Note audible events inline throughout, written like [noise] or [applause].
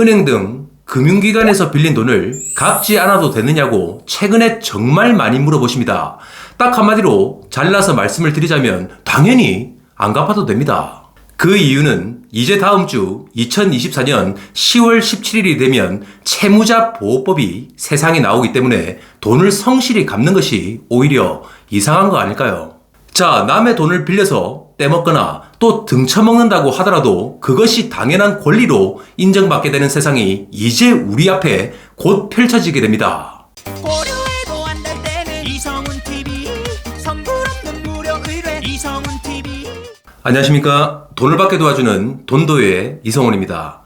은행 등 금융기관에서 빌린 돈을 갚지 않아도 되느냐고 최근에 정말 많이 물어보십니다. 딱 한마디로 잘라서 말씀을 드리자면 당연히 안 갚아도 됩니다. 그 이유는 이제 다음 주 2024년 10월 17일이 되면 채무자 보호법이 세상에 나오기 때문에 돈을 성실히 갚는 것이 오히려 이상한 거 아닐까요? 자, 남의 돈을 빌려서 떼먹거나 또 등쳐먹는다고 하더라도 그것이 당연한 권리로 인정받게 되는 세상이 이제 우리 앞에 곧 펼쳐지게 됩니다. 안녕하십니까. 돈을 받게 도와주는 돈도의 이성훈입니다.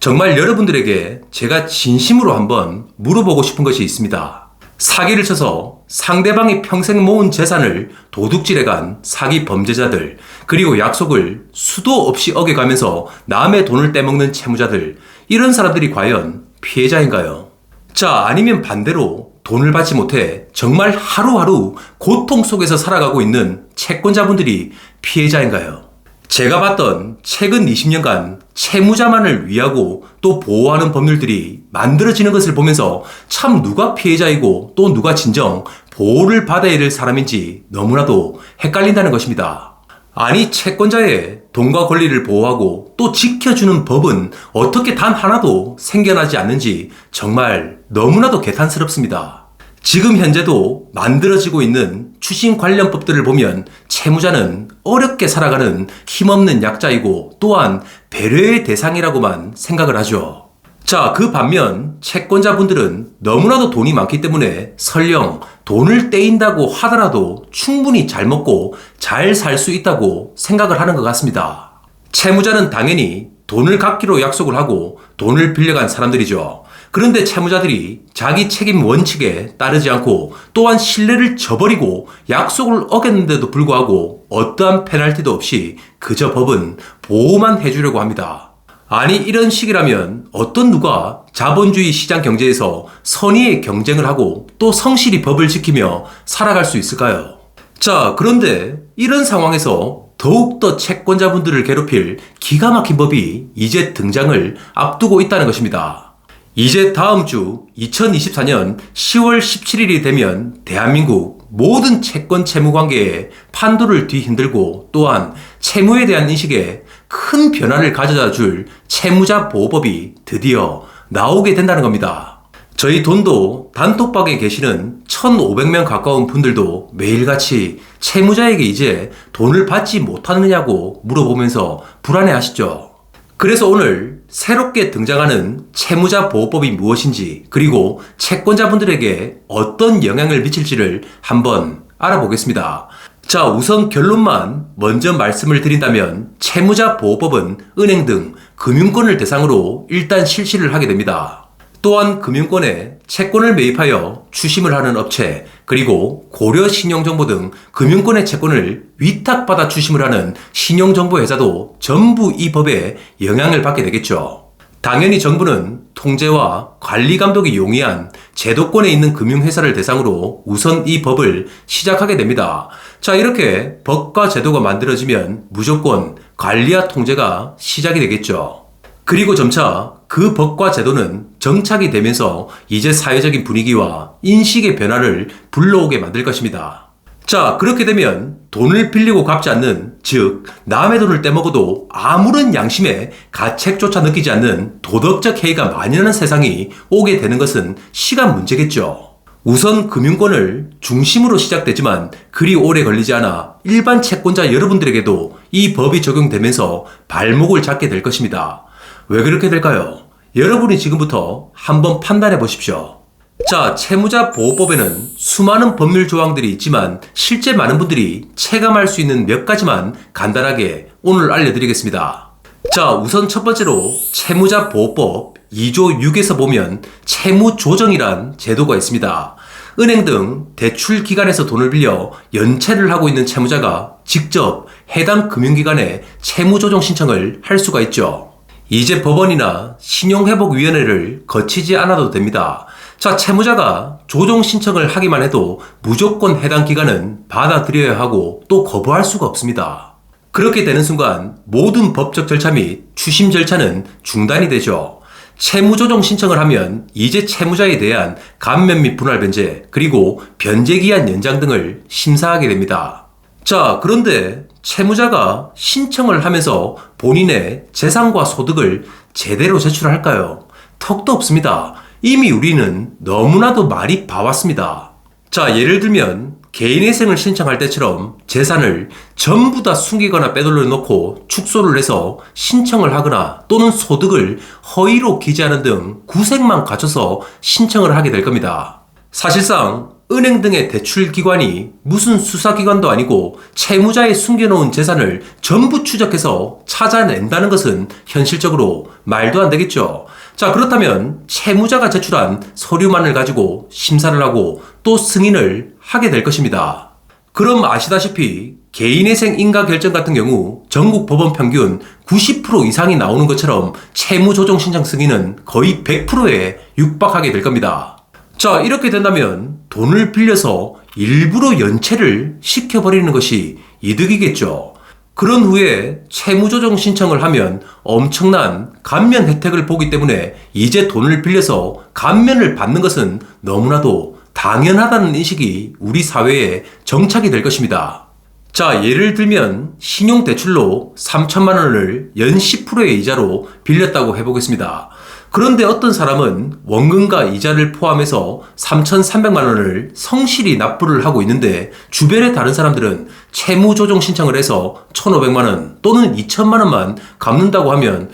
정말 여러분들에게 제가 진심으로 한번 물어보고 싶은 것이 있습니다. 사기를 쳐서 상대방이 평생 모은 재산을 도둑질해 간 사기 범죄자들, 그리고 약속을 수도 없이 어겨가면서 남의 돈을 떼먹는 채무자들, 이런 사람들이 과연 피해자인가요? 자, 아니면 반대로 돈을 받지 못해 정말 하루하루 고통 속에서 살아가고 있는 채권자분들이 피해자인가요? 제가 봤던 최근 20년간 채무자만을 위하고 또 보호하는 법률들이 만들어지는 것을 보면서 참 누가 피해자이고 또 누가 진정 보호를 받아야 될 사람인지 너무나도 헷갈린다는 것입니다. 아니 채권자의 돈과 권리를 보호하고 또 지켜주는 법은 어떻게 단 하나도 생겨나지 않는지 정말 너무나도 개탄스럽습니다. 지금 현재도 만들어지고 있는 추신 관련 법들을 보면 채무자는 어렵게 살아가는 힘없는 약자이고 또한 배려의 대상이라고만 생각을 하죠. 자, 그 반면 채권자분들은 너무나도 돈이 많기 때문에 설령 돈을 떼인다고 하더라도 충분히 잘 먹고 잘 살 수 있다고 생각을 하는 것 같습니다. 채무자는 당연히 돈을 갚기로 약속을 하고 돈을 빌려간 사람들이죠. 그런데 채무자들이 자기 책임 원칙에 따르지 않고 또한 신뢰를 저버리고 약속을 어겼는데도 불구하고 어떠한 페널티도 없이 그저 법은 보호만 해주려고 합니다. 아니 이런 식이라면 어떤 누가 자본주의 시장 경제에서 선의의 경쟁을 하고 또 성실히 법을 지키며 살아갈 수 있을까요? 자, 그런데 이런 상황에서 더욱더 채권자분들을 괴롭힐 기가 막힌 법이 이제 등장을 앞두고 있다는 것입니다. 이제 다음 주 2024년 10월 17일이 되면 대한민국 모든 채권 채무 관계에 판도를 뒤흔들고 또한 채무에 대한 인식에 큰 변화를 가져다 줄 채무자 보호법이 드디어 나오게 된다는 겁니다. 저희 돈도 단톡방에 계시는 1,500명 가까운 분들도 매일같이 채무자에게 이제 돈을 받지 못하느냐고 물어보면서 불안해 하시죠. 그래서 오늘 새롭게 등장하는 채무자 보호법이 무엇인지 그리고 채권자분들에게 어떤 영향을 미칠지를 한번 알아보겠습니다. 자, 우선 결론만 먼저 말씀을 드린다면 채무자 보호법은 은행 등 금융권을 대상으로 일단 실시를 하게 됩니다. 또한 금융권에 채권을 매입하여 추심을 하는 업체, 그리고 고려 신용정보 등 금융권의 채권을 위탁받아 추심을 하는 신용정보회사도 전부 이 법에 영향을 받게 되겠죠. 당연히 정부는 통제와 관리 감독이 용이한 제도권에 있는 금융회사를 대상으로 우선 이 법을 시작하게 됩니다. 자, 이렇게 법과 제도가 만들어지면 무조건 관리와 통제가 시작이 되겠죠. 그리고 점차 그 법과 제도는 정착이 되면서 이제 사회적인 분위기와 인식의 변화를 불러오게 만들 것입니다. 자, 그렇게 되면 돈을 빌리고 갚지 않는, 즉, 남의 돈을 떼먹어도 아무런 양심의 가책조차 느끼지 않는 도덕적 해이가 만연한 세상이 오게 되는 것은 시간 문제겠죠. 우선 금융권을 중심으로 시작되지만 그리 오래 걸리지 않아 일반 채권자 여러분들에게도 이 법이 적용되면서 발목을 잡게 될 것입니다. 왜 그렇게 될까요? 여러분이 지금부터 한번 판단해 보십시오. 자, 채무자 보호법에는 수많은 법률 조항들이 있지만 실제 많은 분들이 체감할 수 있는 몇 가지만 간단하게 오늘 알려드리겠습니다. 자, 우선 첫 번째로 채무자 보호법 2조 6에서 보면 채무 조정이란 제도가 있습니다. 은행 등 대출 기관에서 돈을 빌려 연체를 하고 있는 채무자가 직접 해당 금융기관에 채무 조정 신청을 할 수가 있죠. 이제 법원이나 신용회복위원회를 거치지 않아도 됩니다. 자, 채무자가 조정 신청을 하기만 해도 무조건 해당 기관은 받아들여야 하고 또 거부할 수가 없습니다. 그렇게 되는 순간 모든 법적 절차 및 추심 절차는 중단이 되죠. 채무조정 신청을 하면 이제 채무자에 대한 감면 및 분할 변제, 그리고 변제 기한 연장 등을 심사하게 됩니다. 자, 그런데 채무자가 신청을 하면서 본인의 재산과 소득을 제대로 제출할까요? 턱도 없습니다. 이미 우리는 너무나도 많이 봐왔습니다. 자, 예를 들면 개인회생을 신청할 때처럼 재산을 전부 다 숨기거나 빼돌려 놓고 축소를 해서 신청을 하거나 또는 소득을 허위로 기재하는 등 구색만 갖춰서 신청을 하게 될 겁니다. 사실상 은행 등의 대출 기관이 무슨 수사기관도 아니고 채무자의 숨겨놓은 재산을 전부 추적해서 찾아낸다는 것은 현실적으로 말도 안 되겠죠. 자, 그렇다면 채무자가 제출한 서류만을 가지고 심사를 하고 또 승인을 하게 될 것입니다. 그럼 아시다시피 개인회생 인가 결정 같은 경우 전국 법원 평균 90% 이상이 나오는 것처럼 채무조정 신청 승인은 거의 100%에 육박하게 될 겁니다. 자, 이렇게 된다면 돈을 빌려서 일부러 연체를 시켜버리는 것이 이득이겠죠. 그런 후에 채무조정 신청을 하면 엄청난 감면 혜택을 보기 때문에 이제 돈을 빌려서 감면을 받는 것은 너무나도 당연하다는 인식이 우리 사회에 정착이 될 것입니다. 자, 예를 들면 신용대출로 3천만 원을 연 10%의 이자로 빌렸다고 해보겠습니다. 그런데 어떤 사람은 원금과 이자를 포함해서 3,300만 원을 성실히 납부를 하고 있는데 주변의 다른 사람들은 채무 조정 신청을 해서 1,500만 원 또는 2천만 원만 갚는다고 하면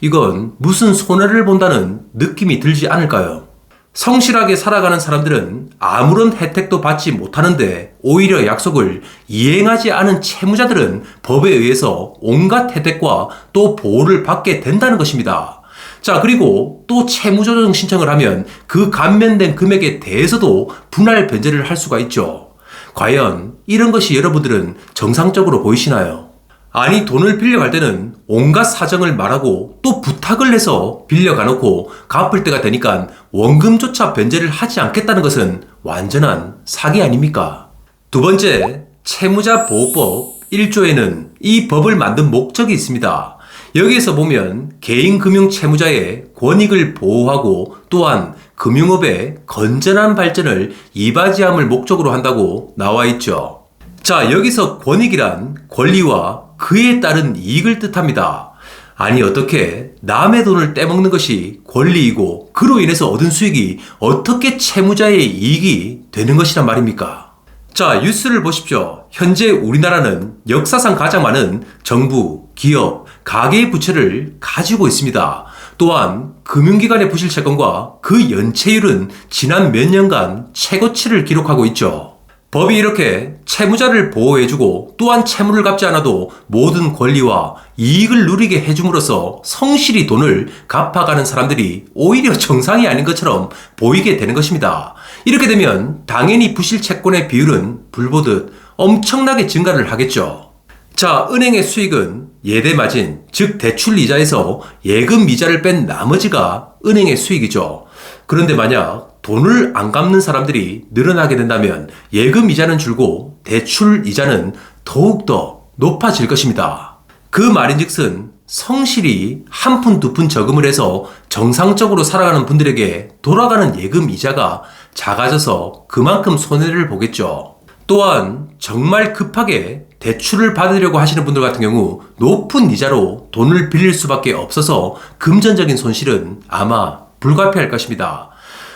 이건 무슨 손해를 본다는 느낌이 들지 않을까요? 성실하게 살아가는 사람들은 아무런 혜택도 받지 못하는데 오히려 약속을 이행하지 않은 채무자들은 법에 의해서 온갖 혜택과 또 보호를 받게 된다는 것입니다. 자, 그리고 또 채무조정 신청을 하면 그 감면된 금액에 대해서도 분할 변제를 할 수가 있죠. 과연 이런 것이 여러분들은 정상적으로 보이시나요? 아니, 돈을 빌려갈 때는 온갖 사정을 말하고 또 부탁을 해서 빌려가 놓고 갚을 때가 되니까 원금조차 변제를 하지 않겠다는 것은 완전한 사기 아닙니까? 두 번째, 채무자 보호법 1조에는 이 법을 만든 목적이 있습니다. 여기에서 보면 개인 금융 채무자의 권익을 보호하고 또한 금융업의 건전한 발전을 이바지함을 목적으로 한다고 나와 있죠. 자, 여기서 권익이란 권리와 그에 따른 이익을 뜻합니다. 아니, 어떻게 남의 돈을 떼먹는 것이 권리이고 그로 인해서 얻은 수익이 어떻게 채무자의 이익이 되는 것이란 말입니까? 자, 뉴스를 보십시오. 현재 우리나라는 역사상 가장 많은 정부, 기업, 가계의 부채를 가지고 있습니다. 또한 금융기관의 부실 채권과 그 연체율은 지난 몇 년간 최고치를 기록하고 있죠. 법이 이렇게 채무자를 보호해주고 또한 채무를 갚지 않아도 모든 권리와 이익을 누리게 해줌으로써 성실히 돈을 갚아가는 사람들이 오히려 [laughs] 정상이 아닌 것처럼 보이게 되는 것입니다. 이렇게 되면 당연히 부실 채권의 비율은 불보듯 엄청나게 증가를 하겠죠. 자, 은행의 수익은 예대 마진, 즉 대출 이자에서 예금 이자를 뺀 나머지가 은행의 수익이죠. 그런데 만약 돈을 안 갚는 사람들이 늘어나게 된다면 예금 이자는 줄고 대출 이자는 더욱더 높아질 것입니다. 그 말인즉슨 성실히 한 푼 두 푼 저금을 해서 정상적으로 살아가는 분들에게 돌아가는 예금 이자가 작아져서 그만큼 손해를 보겠죠. 또한 정말 급하게 대출을 받으려고 하시는 분들 같은 경우 높은 이자로 돈을 빌릴 수밖에 없어서 금전적인 손실은 아마 불가피할 것입니다.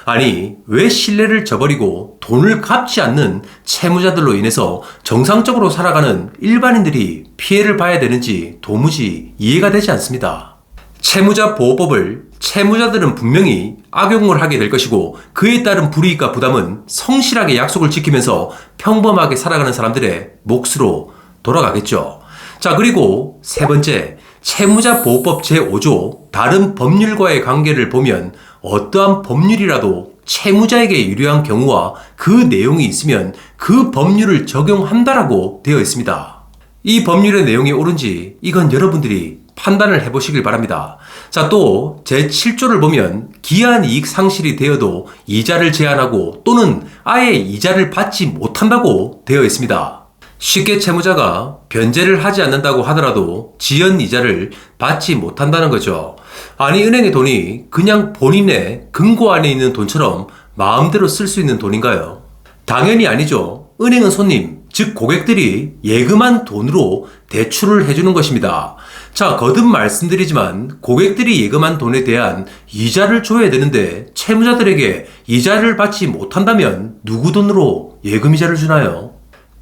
아니, 왜 신뢰를 저버리고 돈을 갚지 않는 채무자들로 인해서 정상적으로 살아가는 일반인들이 피해를 봐야 되는지 도무지 이해가 되지 않습니다. 채무자 보호법을 채무자들은 분명히 악용을 하게 될 것이고 그에 따른 불이익과 부담은 성실하게 약속을 지키면서 평범하게 살아가는 사람들의 몫으로 돌아가겠죠. 자, 그리고 세 번째, 채무자 보호법 제5조 다른 법률과의 관계를 보면 어떠한 법률이라도 채무자에게 유리한 경우와 그 내용이 있으면 그 법률을 적용한다라고 되어 있습니다. 이 법률의 내용이 옳은지 이건 여러분들이 판단을 해보시길 바랍니다. 자, 또 제7조를 보면 기한 이익 상실이 되어도 이자를 제한하고 또는 아예 이자를 받지 못한다고 되어 있습니다. 쉽게 채무자가 변제를 하지 않는다고 하더라도 지연 이자를 받지 못한다는 거죠. 아니 은행의 돈이 그냥 본인의 금고 안에 있는 돈처럼 마음대로 쓸 수 있는 돈인가요? 당연히 아니죠. 은행은 손님, 즉 고객들이 예금한 돈으로 대출을 해주는 것입니다. 자, 거듭 말씀드리지만 고객들이 예금한 돈에 대한 이자를 줘야 되는데 채무자들에게 이자를 받지 못한다면 누구 돈으로 예금 이자를 주나요?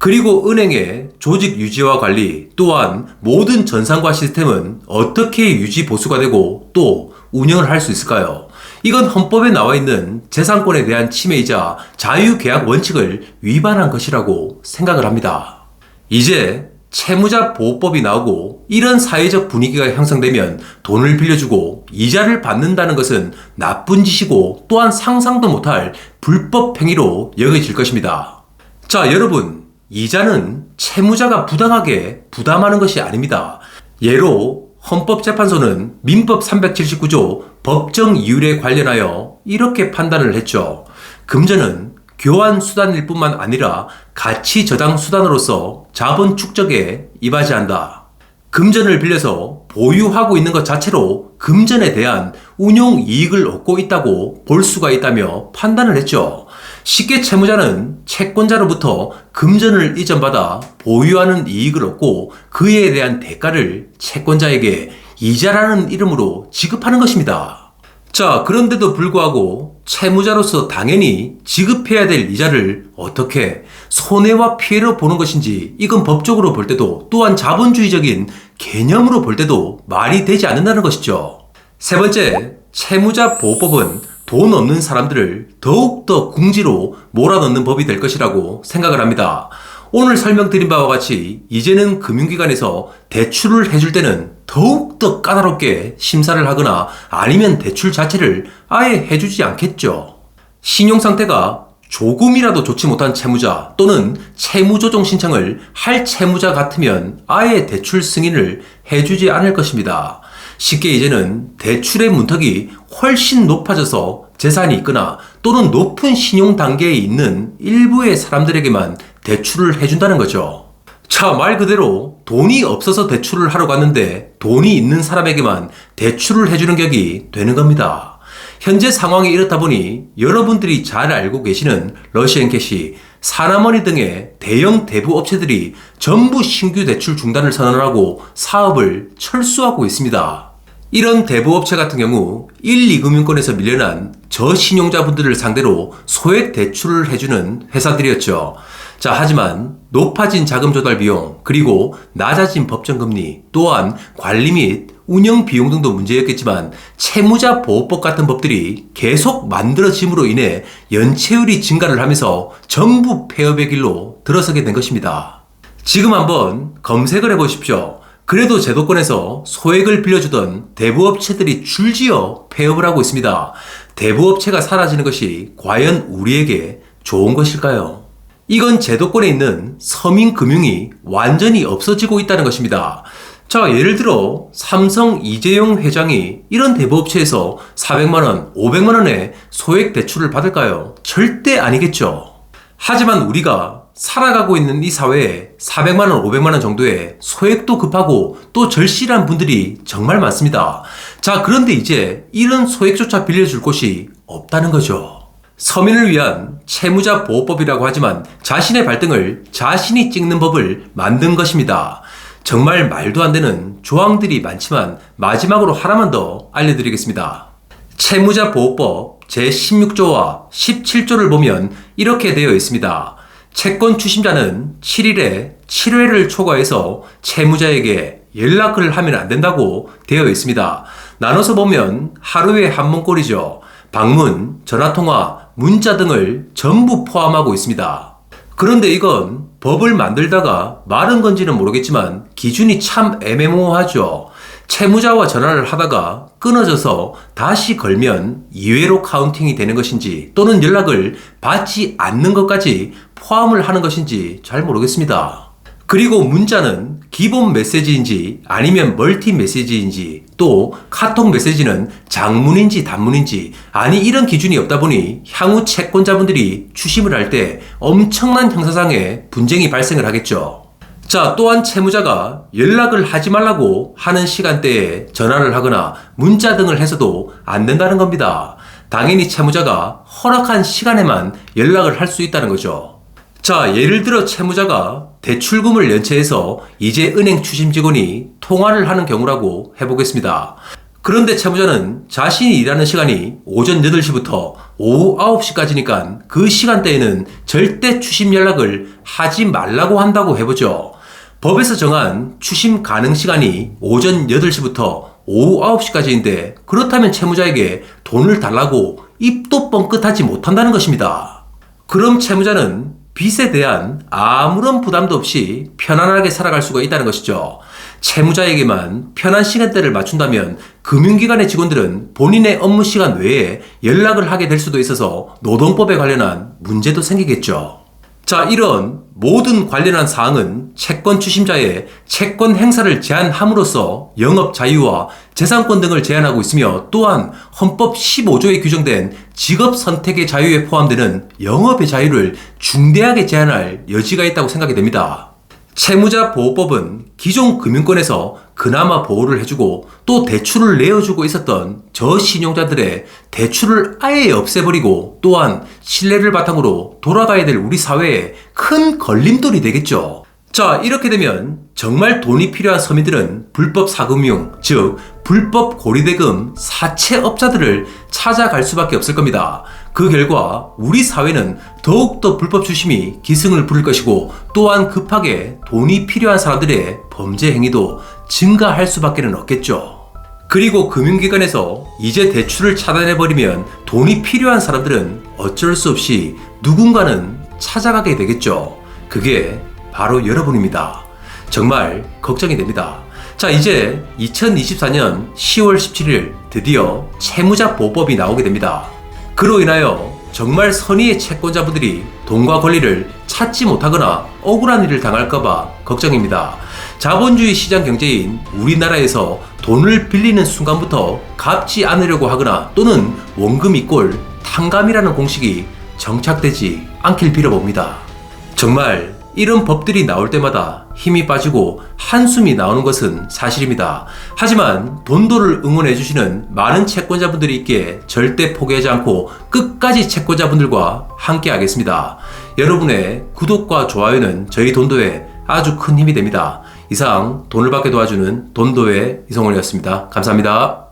그리고 은행의 조직 유지와 관리 또한 모든 전산과 시스템은 어떻게 유지 보수가 되고 또 운영을 할 수 있을까요? 이건 헌법에 나와 있는 재산권에 대한 침해이자 자유계약 원칙을 위반한 것이라고 생각을 합니다. 이제 채무자 보호법이 나오고 이런 사회적 분위기가 형성되면 돈을 빌려주고 이자를 받는다는 것은 나쁜 짓이고 또한 상상도 못할 불법 행위로 여겨질 것입니다. 자, 여러분. 이자는 채무자가 부당하게 부담하는 것이 아닙니다. 예로 헌법재판소는 민법 379조 법정 이율에 관련하여 이렇게 판단을 했죠. 금전은 교환 수단일 뿐만 아니라 가치 저장 수단으로서 자본 축적에 이바지 한다. 금전을 빌려서 보유하고 있는 것 자체로 금전에 대한 운용 이익을 얻고 있다고 볼 수가 있다며 판단을 했죠. 쉽게 채무자는 채권자로부터 금전을 이전받아 보유하는 이익을 얻고 그에 대한 대가를 채권자에게 이자라는 이름으로 지급하는 것입니다. 자, 그런데도 불구하고 채무자로서 당연히 지급해야 될 이자를 어떻게 손해와 피해로 보는 것인지 이건 법적으로 볼 때도 또한 자본주의적인 개념으로 볼 때도 말이 되지 않는다는 것이죠. 세 번째, 채무자 보호법은 돈 없는 사람들을 더욱더 궁지로 몰아넣는 법이 될 것이라고 생각을 합니다. 오늘 설명드린 바와 같이 이제는 금융기관에서 대출을 해줄 때는 더욱더 까다롭게 심사를 하거나 아니면 대출 자체를 아예 해주지 않겠죠. 신용 상태가 조금이라도 좋지 못한 채무자 또는 채무조정 신청을 할 채무자 같으면 아예 대출 승인을 해주지 않을 것입니다. 쉽게 이제는 대출의 문턱이 훨씬 높아져서 재산이 있거나 또는 높은 신용 단계에 있는 일부의 사람들에게만 대출을 해준다는 거죠. 자, 말 그대로 돈이 없어서 대출을 하러 갔는데 돈이 있는 사람에게만 대출을 해주는 격이 되는 겁니다. 현재 상황이 이렇다 보니 여러분들이 잘 알고 계시는 러시앤 캐시, 사나머니 등의 대형 대부 업체들이 전부 신규 대출 중단을 선언하고 사업을 철수하고 있습니다. 이런 대부업체 같은 경우 1, 2금융권에서 밀려난 저신용자분들을 상대로 소액 대출을 해주는 회사들이었죠. 자, 하지만 높아진 자금 조달 비용, 그리고 낮아진 법정금리, 또한 관리 및 운영 비용 등도 문제였겠지만 채무자 보호법 같은 법들이 계속 만들어짐으로 인해 연체율이 증가를 하면서 전부 폐업의 길로 들어서게 된 것입니다. 지금 한번 검색을 해보십시오. 그래도 제도권에서 소액을 빌려주던 대부업체들이 줄지어 폐업을 하고 있습니다. 대부업체가 사라지는 것이 과연 우리에게 좋은 것일까요? 이건 제도권에 있는 서민금융이 완전히 없어지고 있다는 것입니다. 자, 예를 들어 삼성 이재용 회장이 이런 대부업체에서 400만원, 500만원의 소액 대출을 받을까요? 절대 아니겠죠. 하지만 우리가 살아가고 있는 이 사회에 400만원, 500만원 정도의 소액도 급하고 또 절실한 분들이 정말 많습니다. 자, 그런데 이제 이런 소액조차 빌려줄 곳이 없다는 거죠. 서민을 위한 채무자 보호법이라고 하지만 자신의 발등을 자신이 찍는 법을 만든 것입니다. 정말 말도 안 되는 조항들이 많지만 마지막으로 하나만 더 알려드리겠습니다. 채무자 보호법 제16조와 17조를 보면 이렇게 되어 있습니다. 채권 추심자는 7일에 7회를 초과해서 채무자에게 연락을 하면 안 된다고 되어 있습니다. 나눠서 보면 하루에 한 번꼴이죠. 방문, 전화통화, 문자 등을 전부 포함하고 있습니다. 그런데 이건 법을 만들다가 마른 건지는 모르겠지만 기준이 참 애매모호하죠. 채무자와 전화를 하다가 끊어져서 다시 걸면 2회로 카운팅이 되는 것인지 또는 연락을 받지 않는 것까지 포함을 하는 것인지 잘 모르겠습니다. 그리고 문자는 기본 메시지인지 아니면 멀티 메시지인지 또 카톡 메시지는 장문인지 단문인지 아니 이런 기준이 없다 보니 향후 채권자분들이 추심을 할 때 엄청난 형사상의 분쟁이 발생을 하겠죠. 자, 또한 채무자가 연락을 하지 말라고 하는 시간대에 전화를 하거나 문자 등을 해서도 안 된다는 겁니다. 당연히 채무자가 허락한 시간에만 연락을 할 수 있다는 거죠. 자, 예를 들어 채무자가 대출금을 연체해서 이제 은행 추심 직원이 통화를 하는 경우라고 해보겠습니다. 그런데 채무자는 자신이 일하는 시간이 오전 8시부터 오후 9시까지니까 그 시간대에는 절대 추심 연락을 하지 말라고 한다고 해보죠. 법에서 정한 추심 가능 시간이 오전 8시부터 오후 9시까지인데 그렇다면 채무자에게 돈을 달라고 입도 뻥끗하지 못한다는 것입니다. 그럼 채무자는 빚에 대한 아무런 부담도 없이 편안하게 살아갈 수가 있다는 것이죠. 채무자에게만 편한 시간대를 맞춘다면 금융기관의 직원들은 본인의 업무 시간 외에 연락을 하게 될 수도 있어서 노동법에 관련한 문제도 생기겠죠. 자, 이런 모든 관련한 사항은 채권 추심자의 채권 행사를 제한함으로써 영업 자유와 재산권 등을 제한하고 있으며 또한 헌법 15조에 규정된 직업 선택의 자유에 포함되는 영업의 자유를 중대하게 제한할 여지가 있다고 생각이 됩니다. 채무자 보호법은 기존 금융권에서 그나마 보호를 해주고 또 대출을 내어주고 있었던 저신용자들의 대출을 아예 없애버리고 또한 신뢰를 바탕으로 돌아가야 될 우리 사회에 큰 걸림돌이 되겠죠. 자, 이렇게 되면 정말 돈이 필요한 서민들은 불법 사금융, 즉, 불법 고리대금 사채업자들을 찾아갈 수밖에 없을 겁니다. 그 결과 우리 사회는 더욱더 불법 추심이 기승을 부릴 것이고 또한 급하게 돈이 필요한 사람들의 범죄 행위도 증가할 수밖에 없겠죠. 그리고 금융기관에서 이제 대출을 차단해버리면 돈이 필요한 사람들은 어쩔 수 없이 누군가는 찾아가게 되겠죠. 그게 바로 여러분입니다. 정말 걱정이 됩니다. 자, 이제 2024년 10월 17일 드디어 채무자 보호법이 나오게 됩니다. 그로 인하여 정말 선의의 채권자분들이 돈과 권리를 찾지 못하거나 억울한 일을 당할까봐 걱정입니다. 자본주의 시장 경제인 우리나라에서 돈을 빌리는 순간부터 갚지 않으려고 하거나 또는 원금 이꼴 탕감이라는 공식이 정착되지 않길 빌어봅니다. 정말 이런 법들이 나올 때마다 힘이 빠지고 한숨이 나오는 것은 사실입니다. 하지만 돈도를 응원해주시는 많은 채권자분들이 있기에 절대 포기하지 않고 끝까지 채권자분들과 함께 하겠습니다. 여러분의 구독과 좋아요는 저희 돈도에 아주 큰 힘이 됩니다. 이상 돈을 받게 도와주는 돈도의 이성원이었습니다. 감사합니다.